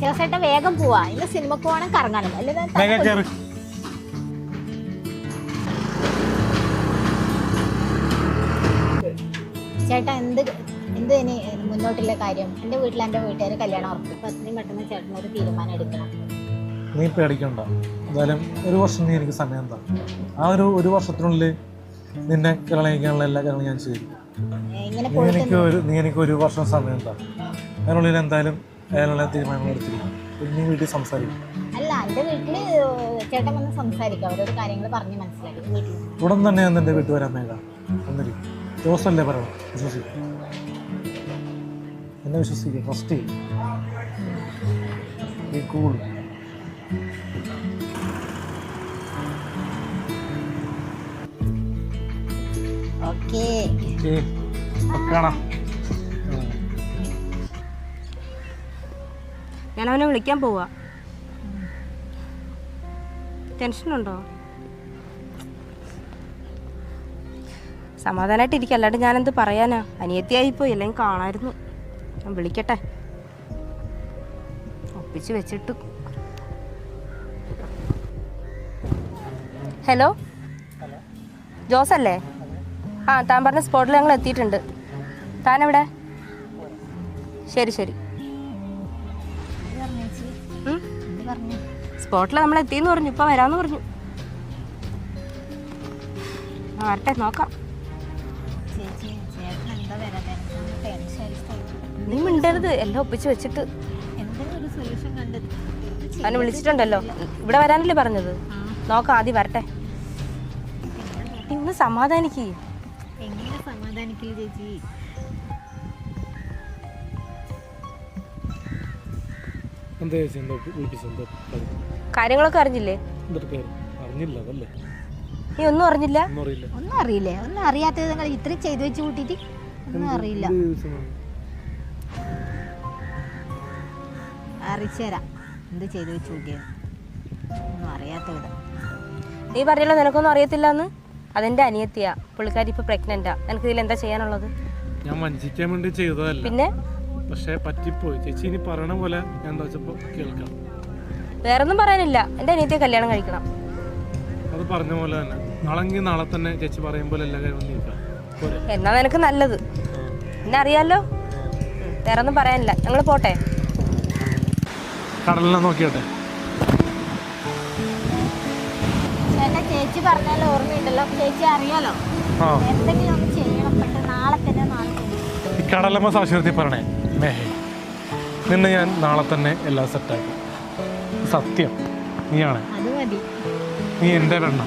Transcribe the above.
ശിവസേട്ടൻ വേഗം പോവാ. ഇന്ന് സിനിമക്ക് പോകണം കറങ്ങാനും. അല്ലേ ഞാൻ മേഘ തന്നെ കയറി ചേട്ടാ എന്ത് എന്ത് ഇനി മുന്നോട്ടുള്ള കാര്യം? എന്റെ വീട്ടിൽ എന്റെ വീട്ടുകാർ കല്യാണം ഉറപ്പ്. ഇപ്പം അത്രയും പെട്ടെന്ന് ചേട്ടൻ ഒരു തീരുമാനം എടുക്കണം. നീ പേടിക്കണ്ട. എന്തായാലും ഒരു വർഷം നീ എനിക്ക് സമയം എന്താ ആ ഒരു ഒരു വർഷത്തിനുള്ളിൽ നിന്നെ കല്യാണം എല്ലാ കാര്യങ്ങളും ഞാൻ ചെയ്യും ഇങ്ങനെ നീ എനിക്ക് ഒരു നീ എനിക്ക് ഒരു വർഷം സമയം താ അതിനുള്ളിൽ എന്തായാലും അതിനുള്ള തീരുമാനങ്ങൾ എടുത്തിരിക്കും. പിന്നെ നീ വീട്ടിൽ സംസാരിക്കും. അല്ല എന്റെ വീട്ടിൽ ചേട്ടൻ വന്ന് സംസാരിക്കും. അവരോട് കാര്യങ്ങൾ പറഞ്ഞ് മനസ്സിലാക്കി. വീട്ടിൽ ഉടൻ തന്നെ ഞാൻ എന്റെ വീട്ടിൽ വരാൻ മേഘ വന്നിരിക്കും. ദിവസമല്ലേ പറയണം? വിശ്വസിക്കും. എന്നെ വിശ്വസിക്കും. ഫസ്റ്റ് ഈ കൂൾ ഞാൻ അവനെ വിളിക്കാൻ പോവാ. ടെൻഷനുണ്ടോ? സമാധാനമായിട്ട് ഇരിക്കും അല്ലാണ്ട് ഞാനെന്ത് പറയാനാ? അനിയത്തിയായിപ്പോയി അല്ലെങ്കിൽ കാണായിരുന്നു. ഞാൻ വിളിക്കട്ടെ. ഒപ്പിച്ച് വെച്ചിട്ട്. ഹലോ? ജോസ് അല്ലേ ആ താൻ പറഞ്ഞ സ്പോട്ടിൽ ഞങ്ങൾ എത്തിയിട്ടുണ്ട് താൻ എവിടെ ശരി. ശരി സ്പോട്ടിൽ നമ്മൾ എത്തിയെന്ന് പറഞ്ഞു ഇപ്പം വരാമെന്ന് പറഞ്ഞു. വരട്ടെ നോക്കാം. നീ മിണ്ടരുത് എല്ലാം ഒപ്പിച്ച് വെച്ചിട്ട്. അവനെ വിളിച്ചിട്ടുണ്ടല്ലോ. ഇവിടെ വരാനല്ലേ പറഞ്ഞത്? നോക്കാം ആദ്യം വരട്ടെ. ഇന്ന് സമാധാനിക്ക്. സമാധാനിക്കില്ല ചേച്ചി? കാര്യങ്ങളൊക്കെ അറിഞ്ഞില്ലേ? അറിഞ്ഞില്ല അതല്ലേ? നീ ഒന്നും അറിഞ്ഞില്ല? ഒന്നും അറിയില്ല. ഒന്നും അറിയില്ലേ? ഒന്നും അറിയാത്തത് നിങ്ങൾ ഇത്രയും ചെയ്തു വെച്ച് കൂട്ടിട്ട് ഒന്നും അറിയില്ല. എന്ത് ചോദിച്ചത്? അറിയിച്ചു തരാം. എന്ത് ചെയ്തു വെച്ച് കൂട്ടിയത്? ഒന്നും അറിയാത്തവിടെ. നീ പറഞ്ഞല്ലോ നിനക്കൊന്നും അറിയത്തില്ല എന്ന് അതെന്റെ അനിയത്തിയാ. പുള്ളിക്കാരി ഇപ്പൊ പ്രഗ്നന്റാ എനിക്ക് ഇതിൽ എന്താ ചെയ്യാനുള്ളത്? ഞാൻ വഞ്ചിക്കാൻ വേണ്ടി ചെയ്തതല്ല. പിന്നെ? പക്ഷേ പറ്റിപ്പോയി. ചേച്ചി ഇനി പറയണ പോലെ ഞാൻ കേൾക്കാം. വേറൊന്നും പറയാനില്ല. എന്റെ അനിയത്തിയെ കല്യാണം കഴിക്കണം. അത് പറഞ്ഞ പോലെ തന്നെ. നാളെങ്കിൽ നാളെ തന്നെ ചേച്ചി പറയും പോലെ എല്ലാ കാര്യവും എന്നാ നിനക്ക് നല്ലത്. എന്നെ അറിയാലോ? വേറൊന്നും പറയാനില്ല. ഞങ്ങൾ പോട്ടെ. കടലിനെ നോക്കിയോട്ടെ. ചേട്ടാ ചേച്ചി പറഞ്ഞാലും ഓർമ്മയുണ്ടല്ലോ. ചേച്ചി അറിയാലോ? എന്തെങ്കിലും ഒന്ന് ചെയ്യണം. പെട്ടെന്ന് നാളെ തന്നെ നാളെ തന്നെ. ഈ കടലമ്മ സാക്ഷരത്തിൽ പറഞ്ഞേ മേഹേ നിന്നെ ഞാൻ നാളെ തന്നെ എല്ലാം സെറ്റാക്കി സത്യം. നീയാണ്. നീ എന്റെ പെണ്ണ.